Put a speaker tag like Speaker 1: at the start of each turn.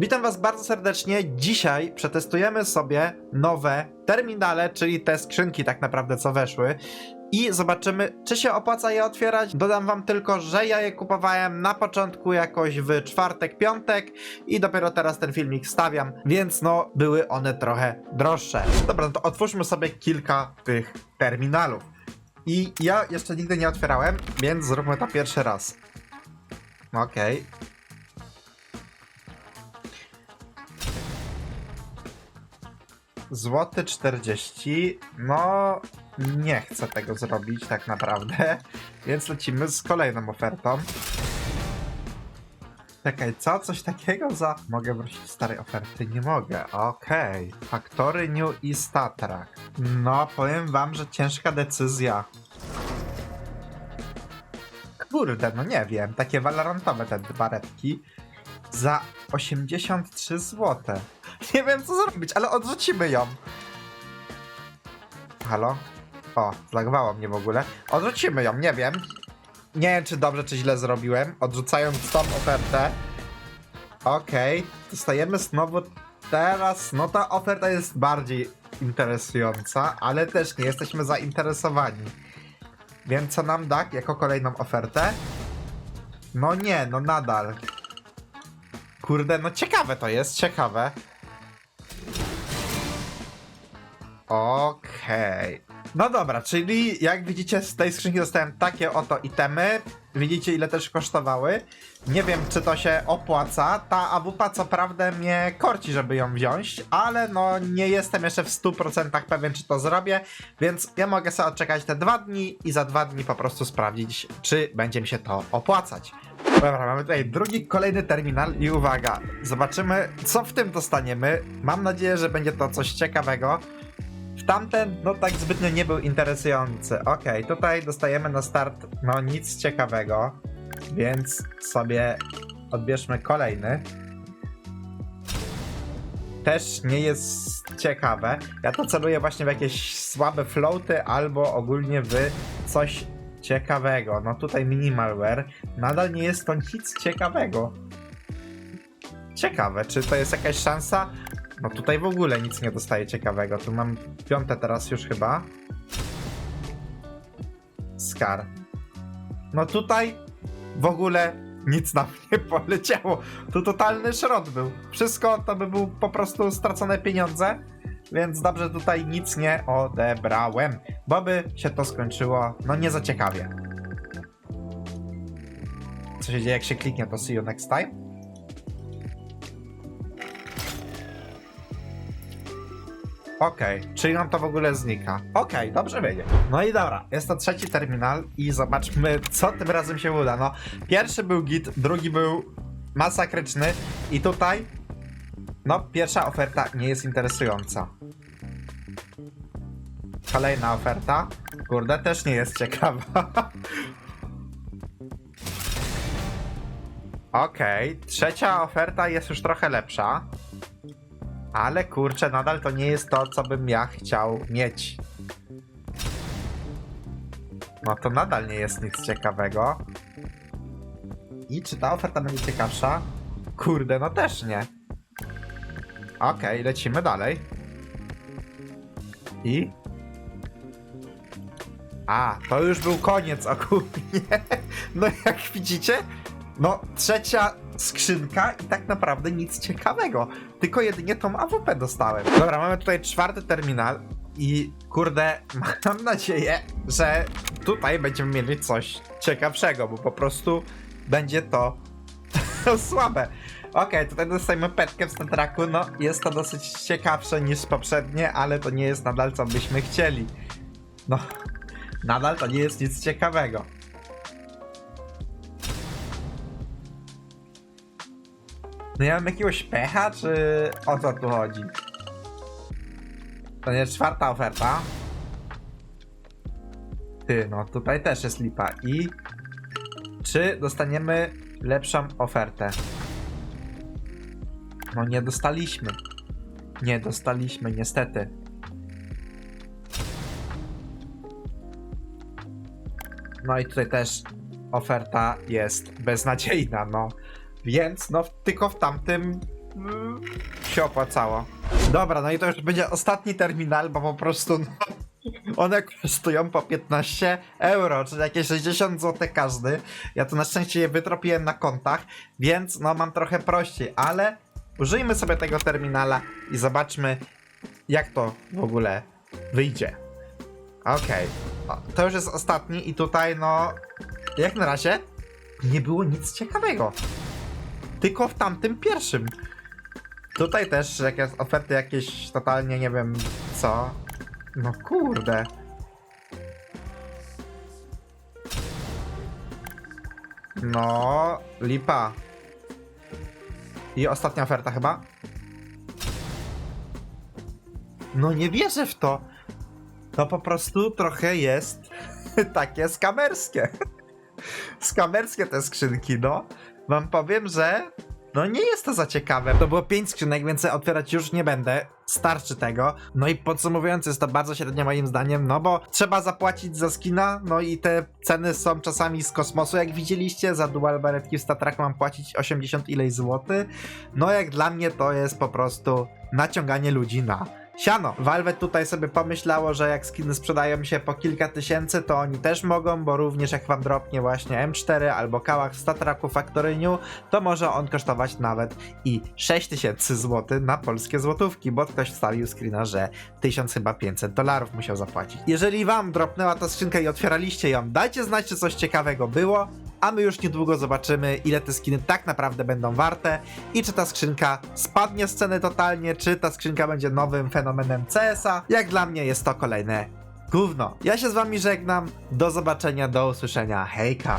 Speaker 1: Witam Was bardzo serdecznie. Dzisiaj przetestujemy sobie nowe terminale, czyli te skrzynki tak naprawdę co weszły. I zobaczymy, czy się opłaca je otwierać. Dodam Wam tylko, że ja je kupowałem na początku jakoś w czwartek, piątek i dopiero teraz ten filmik stawiam, więc no były one trochę droższe. Dobra, no to otwórzmy sobie kilka tych terminalów. I ja jeszcze nigdy nie otwierałem, więc zróbmy to pierwszy raz. Okej. Złoty 40. No, nie chcę tego zrobić tak naprawdę, więc lecimy z kolejną ofertą. Czekaj, co? Coś takiego za... Mogę wrócić starej oferty? Nie mogę. Okej. Faktory New i Statrak. No, powiem wam, że ciężka decyzja. Kurde, no nie wiem. Takie walorantowe te baretki. Za 83 zł. Nie wiem co zrobić, ale odrzucimy ją. Halo? O, zlagowało mnie w ogóle. Odrzucimy ją, nie wiem. Nie wiem, czy dobrze, czy źle zrobiłem. Odrzucając tą ofertę. Okej, dostajemy znowu teraz. No ta oferta jest bardziej interesująca, ale też nie jesteśmy zainteresowani. Więc co nam da jako kolejną ofertę? No nie, no nadal. Kurde, no ciekawe to jest, ciekawe. Okej. No dobra, czyli jak widzicie z tej skrzynki dostałem takie oto itemy. Widzicie ile też kosztowały. Nie wiem czy to się opłaca. Ta AWP co prawda mnie korci, żeby ją wziąć, ale no nie jestem jeszcze w 100% pewien czy to zrobię, więc ja mogę sobie odczekać te dwa dni i za dwa dni po prostu sprawdzić, czy będzie mi się to opłacać. Dobra, mamy tutaj drugi, kolejny terminal i uwaga, zobaczymy co w tym dostaniemy. Mam nadzieję, że będzie to coś ciekawego. W tamten, no tak zbytnio nie był interesujący. Okej, tutaj dostajemy na start, no nic ciekawego, więc sobie odbierzmy kolejny. Też nie jest ciekawe. Ja to celuję właśnie w jakieś słabe floaty albo ogólnie w coś ciekawego. No tutaj minimalware. Nadal nie jest to nic ciekawego. Ciekawe, czy to jest jakaś szansa? No tutaj w ogóle nic nie dostaję ciekawego. Tu mam piąte teraz już chyba. Skar. No tutaj w ogóle nic nam nie poleciało. Tu totalny szrot był. Wszystko to by był po prostu stracone pieniądze. Więc dobrze tutaj nic nie odebrałem. Bo by się to skończyło, no nie za ciekawie. Co się dzieje jak się kliknie to see you next time? Okej, czyli nam to w ogóle znika. Okej, dobrze wiedzieć. No i dobra, jest to trzeci terminal i zobaczmy, co tym razem się uda. No, pierwszy był git, drugi był masakryczny i tutaj, no, pierwsza oferta nie jest interesująca. Kolejna oferta, kurde, też nie jest ciekawa. Okej, trzecia oferta jest już trochę lepsza. Ale kurczę, nadal to nie jest to, co bym ja chciał mieć. No to nadal nie jest nic ciekawego. I czy ta oferta będzie ciekawsza? Kurde, no też nie. Okej, lecimy dalej. I? A, to już był koniec ogólnie. No jak widzicie, no trzecia skrzynka i tak naprawdę nic ciekawego. Tylko jedynie tą AWP dostałem. Dobra, mamy tutaj czwarty terminal i kurde, mam nadzieję, że tutaj będziemy mieli coś ciekawszego, bo po prostu będzie to słabe. Okej, tutaj dostajemy petkę w Statraku, no jest to dosyć ciekawsze niż poprzednie, ale to nie jest nadal co byśmy chcieli. No, nadal to nie jest nic ciekawego. No ja mam jakiegoś pecha, czy o co tu chodzi? To nie czwarta oferta. Ty, no tutaj też jest lipa. I czy dostaniemy lepszą ofertę? No nie dostaliśmy. Nie dostaliśmy, niestety. No i tutaj też oferta jest beznadziejna, no. Więc no tylko w tamtym mm, się opłacało. Dobra, no i to już będzie ostatni terminal, bo po prostu no, one kosztują po 15 euro, czyli jakieś 60 zł każdy. Ja to na szczęście je wytropiłem na kontach, więc no mam trochę prościej, ale użyjmy sobie tego terminala i zobaczmy jak to w ogóle wyjdzie. Okej, to już jest ostatni i tutaj no jak na razie nie było nic ciekawego. Tylko w tamtym pierwszym. Tutaj też jakieś oferty jakieś totalnie nie wiem co. No kurde. No, lipa. I ostatnia oferta chyba? No nie wierzę w to. To po prostu trochę jest takie skamerskie. skamerskie te skrzynki, no. Wam powiem, że no nie jest to za ciekawe. To było 5 skrzynek, więc otwierać już nie będę. Starczy tego. No i podsumowując, jest to bardzo średnie moim zdaniem, no bo trzeba zapłacić za skina, no i te ceny są czasami z kosmosu, jak widzieliście. Za dual baretki w statrach mam płacić 80 ileś złoty. No jak dla mnie to jest po prostu naciąganie ludzi na Siano, Valve tutaj sobie pomyślało, że jak skiny sprzedają się po kilka tysięcy, to oni też mogą, bo również jak wam dropnie właśnie M4 albo kałach w Statraku Factory New, to może on kosztować nawet i 6000 zł na polskie złotówki, bo ktoś wstawił screena, że 1000 chyba 500 dolarów musiał zapłacić. Jeżeli wam dropnęła ta skrzynka i otwieraliście ją, dajcie znać, czy coś ciekawego było, a my już niedługo zobaczymy, ile te skiny tak naprawdę będą warte i czy ta skrzynka spadnie z ceny totalnie, czy ta skrzynka będzie nowym fenomenem CS-a. Jak dla mnie jest to kolejne gówno. Ja się z wami żegnam, do zobaczenia, do usłyszenia, hejka!